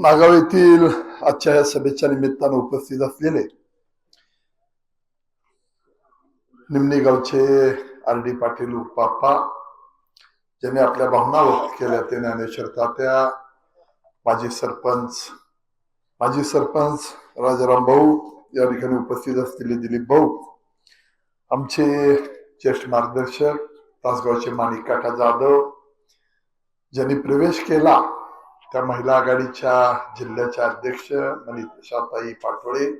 नागाव येथील आजच्या या सभेच्या निमित्तानं उपस्थित असलेले निमणी गावचे आर डी पाटील उपाप्पा ज्यांनी आपल्या भावना व्यक्त केल्या ते ज्ञानेश्वर तात्या माजी सरपंच माजी सरपंच राजाराम भाऊ या ठिकाणी उपस्थित असलेले दिलीप भाऊ आमचे ज्येष्ठ मार्गदर्शक तासगावचे माणिक काका जाधव ज्यांनी प्रवेश केला त्या महिला आघाडीच्या जिल्ह्याच्या अध्यक्ष मनीषाताई पाटोळे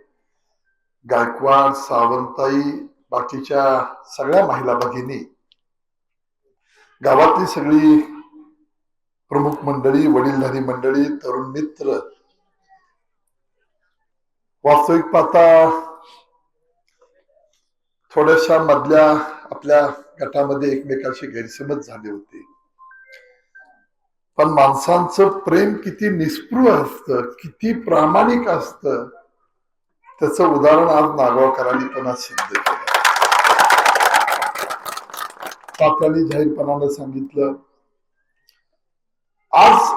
गायकवाड सावंताई बाकीच्या सगळ्या महिला भगिनी गावातली सगळी प्रमुख मंडळी वडीलधारी मंडळी तरुण मित्र वास्तविक पाहता थोड्याशा मधल्या आपल्या गटामध्ये एकमेकांशी गैरसमज झाले होते. पण माणसांचं प्रेम किती निस्पृह असतं किती प्रामाणिक असतं. त्याचं उदाहरण आज नागावकरांनी पुन्हा सिद्ध केलं. तात्याने जाहीरपणानं सांगितलं आज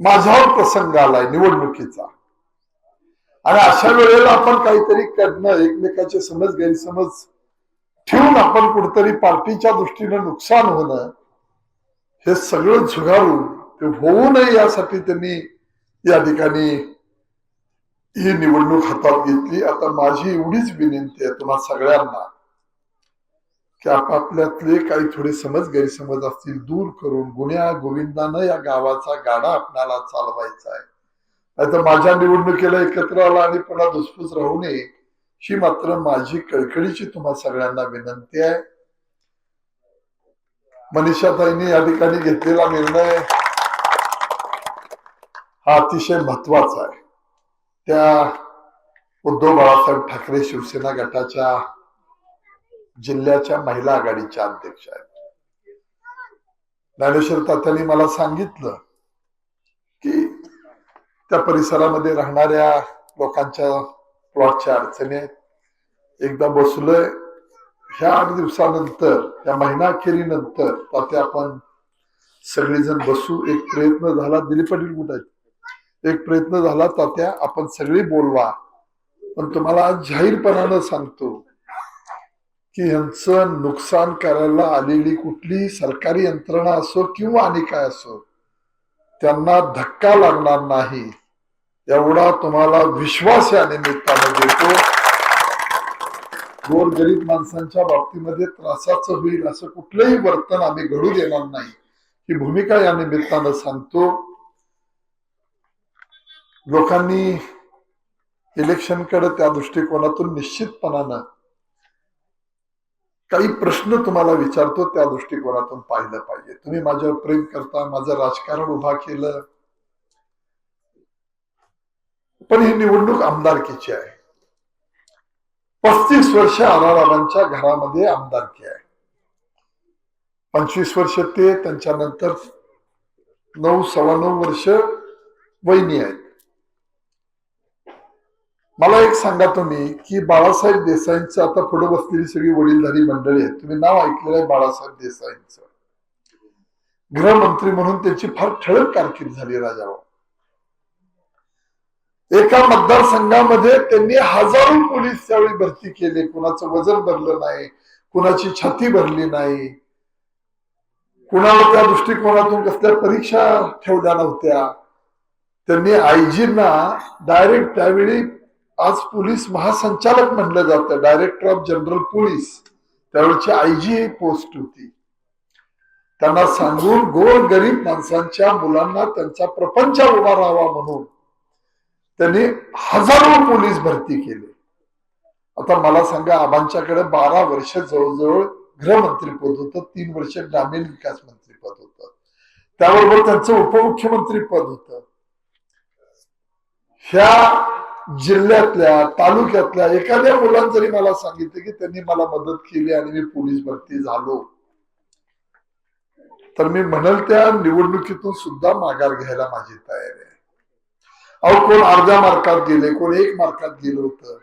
माझ्यावर प्रसंग आलाय निवडणुकीचा. आणि अशा वेळेला आपण काहीतरी करणं एकमेकाचे समज गैरसमज ठेवून आपण कुठेतरी पार्टीच्या दृष्टीनं नुकसान होणं हे सगळं झुगारून ते होऊ नये यासाठी त्यांनी या ठिकाणी ही निवडणूक हातात घेतली. आता माझी एवढीच विनंती आहे तुम्हा सगळ्यांना की आपापल्यातले काही थोडे समज गैरसमज असतील दूर करून गुन्ह्या गोविंदानं या गावाचा गाडा आपणाला चालवायचा आहे. नाहीतर माझ्या निवडणुकीला एकत्र आला आणि पुन्हा धुसफूस राहू नये ही मात्र माझी कळकळीची तुम्हा सगळ्यांना विनंती आहे. मनीषाताईंनी या ठिकाणी घेतलेला निर्णय हा अतिशय महत्त्वाचा आहे. त्या उद्धव बाळासाहेब ठाकरे शिवसेना गटाच्या जिल्ह्याच्या महिला आघाडीच्या अध्यक्ष आहेत. ज्ञानेश्वर तात्यांनी मला सांगितलं की त्या परिसरामध्ये राहणाऱ्या लोकांच्या प्लॉटच्या अडचणी आहेत. एकदा बसलोय ह्या आठ दिवसानंतर या महिना अखेरीनंतर तात्या आपण सगळेजण बसू. एक प्रयत्न झाला दिलीप पाटील कुठे आहेत एक प्रयत्न झाला तात्या आपण सगळे बोलवा. पण तुम्हाला आज जाहीरपणानं सांगतो की यांचं नुकसान करायला आलेली कुठली सरकारी यंत्रणा असो किंवा आणि काय असो त्यांना धक्का लागणार नाही. एवढा तुम्हाला विश्वास या निमित्तानं देतो. गोर गरीब माणसांच्या बाबतीमध्ये त्रासाचं होईल असं कुठलंही वर्तन आम्ही घडू देणार नाही. ही भूमिका या निमित्तानं सांगतो. लोकांनी इलेक्शनकडे त्या दृष्टिकोनातून निश्चितपणानं काही प्रश्न तुम्हाला विचारतो त्या दृष्टिकोनातून पाहिलं पाहिजे. तुम्ही माझ्यावर प्रेम करता माझं राजकारण उभा केलं. पण ही निवडणूक आमदारकीची आहे. पस्तीस वर्ष आरारामांच्या घरामध्ये आमदारकी आहे. पंचवीस वर्ष ते त्यांच्यानंतर नऊ सव्वा नऊ वर्ष वहिनी आहेत. मला एक सांगा तुम्ही की बाळासाहेब देसाईंचं आता पुढे बसलेली सगळी वडीलधारी मंडळी आहेत. तुम्ही नाव ऐकलेलं आहे बाळासाहेब देसाईंचं. गृहमंत्री म्हणून त्यांची फार ठळक कारकीर्द झाली राजाभाऊ. एका मतदारसंघामध्ये त्यांनी हजारो पोलीस त्यावेळी भरती केले. कुणाचं वजन भरलं नाही कुणाची छाती भरली नाही. कुणावर त्या दृष्टिकोनातून कसल्या परीक्षा ठेवल्या नव्हत्या. त्यांनी आयजींना डायरेक्ट त्यावेळी आज पोलीस महासंचालक म्हणलं जातं. डायरेक्टर ऑफ जनरल पोलीस त्यावेळची आयजी पोस्ट होती. त्यांना सांगून गोर गरीब माणसांच्या मुलांना त्यांचा प्रपंच उभा राहावा म्हणून त्यांनी हजारो पोलीस भरती केले. आता मला सांगा आबांच्याकडे बारा वर्ष जवळजवळ गृहमंत्रीपद होत होतं तीन वर्ष ग्रामीण विकास मंत्री पद होतं. त्याबरोबर त्यांचं उपमुख्यमंत्री पद होत. ह्या जिल्ह्यातल्या तालुक्यातल्या एखाद्या मुलांनी जरी मला सांगितलं की त्यांनी मला मदत केली आणि मी पोलीस भरती झालो तर मी म्हणल त्या निवडणुकीतून सुद्धा माघार घ्यायला माझी तयारी आहे. अहो कोण अर्ध्या मार्कात गेले कोण एक मार्कात गेलं होतं.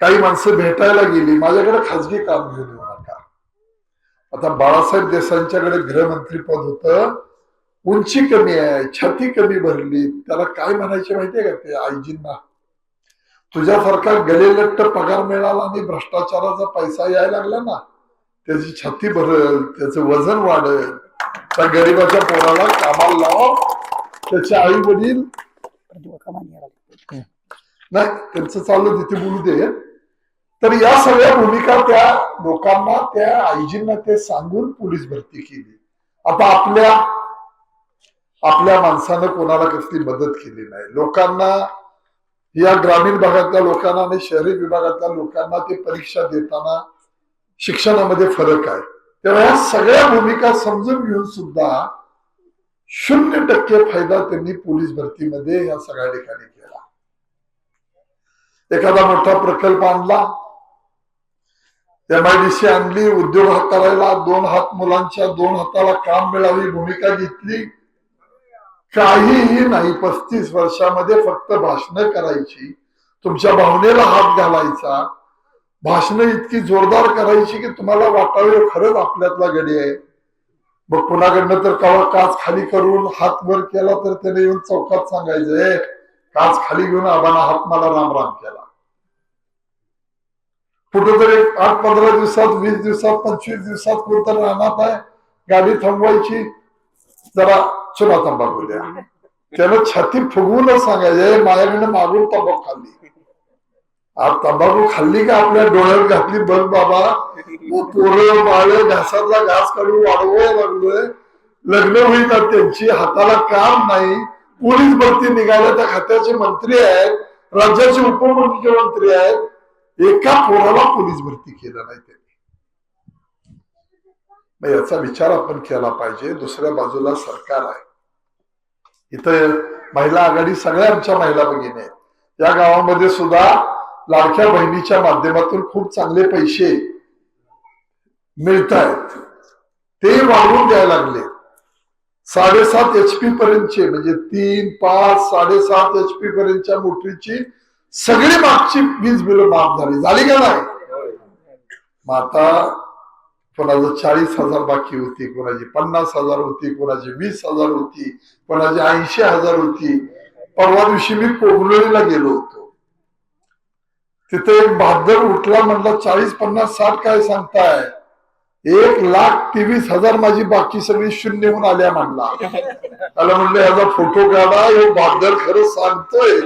काही माणसं भेटायला गेली माझ्याकडे खाजगी काम घेऊन येऊ नका आता बाळासाहेब देसाईंच्याकडे गृहमंत्री पद होतं. उंची कमी आहे छाती कमी भरली. त्याला काय म्हणायचे माहितीये का ते आईजींना? तुझ्यासारखा गलेलट्ट पगार मिळाला आणि भ्रष्टाचाराचा पैसा यायला लागला ना त्याची छाती भरल त्याचं वजन वाढेल. त्या गरीबाच्या पोराला कामाला लावा. त्याचे आई वडील. नाही त्यांचं चाललं तिथे बोलू दे. तर या सगळ्या भूमिका त्या लोकांना त्या आईजींना ते सांगून पोलीस भरती केली. आता आपल्या आपल्या माणसानं कोणाला कसली मदत केली नाही. लोकांना या ग्रामीण भागातल्या लोकांना आणि शहरी विभागातल्या लोकांना ते परीक्षा देताना शिक्षणामध्ये फरक आहे. तेव्हा या सगळ्या भूमिका समजून घेऊन सुद्धा शून्य टक्के फायदा त्यांनी पोलीस भरतीमध्ये या सगळ्या ठिकाणी केला. एखादा मोठा प्रकल्प आणला एमआयडीसी आणली उद्योग हाताळायला दोन हात मुलांच्या दोन हाताला काम मिळावी भूमिका घेतली. काहीही नाही पस्तीस वर्षामध्ये फक्त भाषण करायची. तुमच्या भावनेला हात घालायचा. भाषण इतकी जोरदार करायची की तुम्हाला वाटावे खरंच आपल्यातला गडी आहे. मग कुणाकडनं तर कवा काच खाली करून हात वर केला तर त्याने येऊन चौकात सांगायचे काच खाली घेऊन आबाना हात मला राम राम केला. कुठेतरी आठ पंधरा दिवसात वीस दिवसात पंचवीस दिवसात कोणतर राहणार आहे गाडी थांबवायची. जरा चुना तंबाखू द्या. त्यानं छाती फुगवूनच सांगायचे माझ्याकडनं मागून तंबाखू खाल्ली. तंबाखू खाल्ली का आपल्या डोळ्यात घातली? बंद बाबा. पोरं बाळ घासातला घास काढून वाढवायला लागलोय. लग्न होईतात त्यांची हाताला काम नाही. पोलीस भरती निघाल्या त्या खात्याचे मंत्री आहेत. राज्याचे उपमुख्यमंत्री आहेत. एका पोराला पोलीस भरती केलं नाही त्यांनी. याचा विचार आपण केला पाहिजे. दुसऱ्या बाजूला सरकार आहे. इथं महिला आघाडी सगळ्या आमच्या महिला भगिनी आहेत. या गावामध्ये सुद्धा लाडक्या बहिणीच्या माध्यमातून खूप चांगले पैसे मिळत आहेत ते वाढवून द्यायला लागले. साडेसात एच पी पर्यंतचे म्हणजे तीन पाच साडेसात एच पी पर्यंतच्या मोटरीची सगळी मागची वीज बिल माफ झाली. झाली का नाही? मग आता कोणाचं चाळीस हजार बाकी होती कोणाची पन्नास हजार होती कोणाची वीस हजार होती कोणाची ऐंशी हजार होती. परवा दिवशी मी कोगनोळीला गेलो होतो. तिथे एक बहादर उठला म्हणला चाळीस पन्नास साठ काय सांगताय? एक लाख तेवीस हजार माझी बाकी सगळी शून्य होऊन आल्या म्हणला. त्याला म्हणलं याचा फोटो काढा हे बहादर खरं सांगतोय.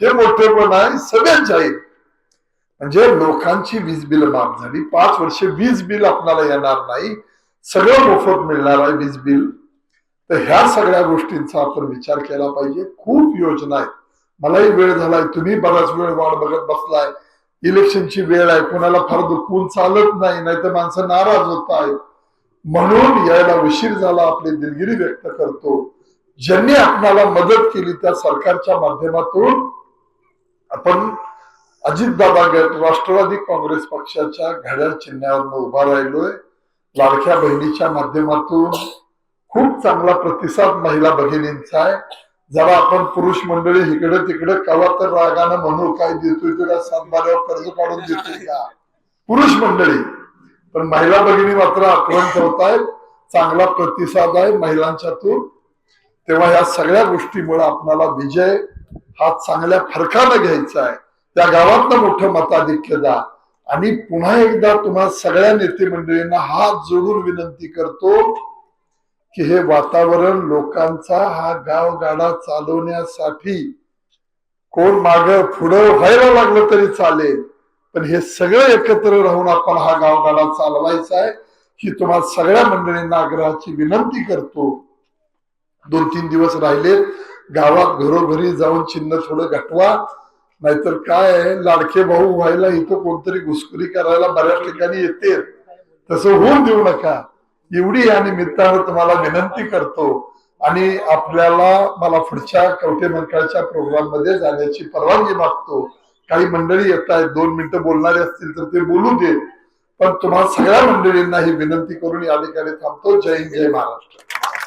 हे मोठेपण आहे सगळ्यांच्या आहेत. म्हणजे लोकांची वीज बिल माफ झाली. पाच वर्षे वीज बिल आपल्याला येणार नाही. सगळं मोफत मिळणार आहे वीज बिल. तर ह्या सगळ्या गोष्टींचा आपण विचार केला पाहिजे. खूप योजना आहेत. मलाही वेळ झालाय तुम्ही बराच वेळ वाट बघत बसलाय. इलेक्शनची वेळ आहे कोणाला फार दुखवून चालत नाही नाहीतर माणसं नाराज होत आहेत. म्हणून यायला उशीर झाला आपली दिलगिरी व्यक्त करतो. ज्यांनी आपणाला मदत केली त्या सरकारच्या माध्यमातून आपण अजितदादा गट राष्ट्रवादी काँग्रेस पक्षाच्या घड्याळ चिन्हावर उभा राहिलोय. लाडक्या बहिणीच्या माध्यमातून खूप चांगला प्रतिसाद महिला भगिनींचा आहे. जरा आपण पुरुष मंडळी इकडे तिकडे कवा तर रागानं म्हणू काय देतोय तुला सातबाऱ्यावर कर्ज काढून देतोय का? पुरुष मंडळी पण महिला भगिनी मात्र आठवण ठेवतायत चांगला प्रतिसाद आहे महिलांच्यातून तेव्हा या सगळ्या गोष्टीमुळे आपणाला विजय हा चांगल्या फरकानं घ्यायचा आहे. त्या गावातलं मोठं मताधिक्य द्या. आणि पुन्हा एकदा तुम्हा सगळ्या नेते मंडळींना हात जोडून विनंती करतो की हे वातावरण लोकांचा हा गाव गाडा चालवण्यासाठी कोण माग पुढं व्हायला लागलं तरी चालेल. पण हे सगळं एकत्र राहून आपण हा गाव गाडा चालवायचा आहे ही तुम्हाला सगळ्या मंडळींना आग्रहाची विनंती करतो. दोन तीन दिवस राहिले गावात घरोघरी जाऊन चिन्ह थोडं घटवा नाहीतर काय आहे, लाडके भाऊ व्हायला इथं कोणतरी घुसखोरी करायला बऱ्याच ठिकाणी येते तसं होऊन देऊ नका. एवढी या निमित्तानं तुम्हाला विनंती करतो. आणि आपल्याला मला पुढच्या कवठे मंडळाच्या प्रोग्राममध्ये जाण्याची परवानगी मागतो. काही मंडळी येत आहेत दोन मिनिटं बोलणारे असतील तर ते बोलू दे. पण तुम्हाला सगळ्या मंडळींना ही विनंती करून या ठिकाणी थांबतो. जय हिंद जय महाराष्ट्र.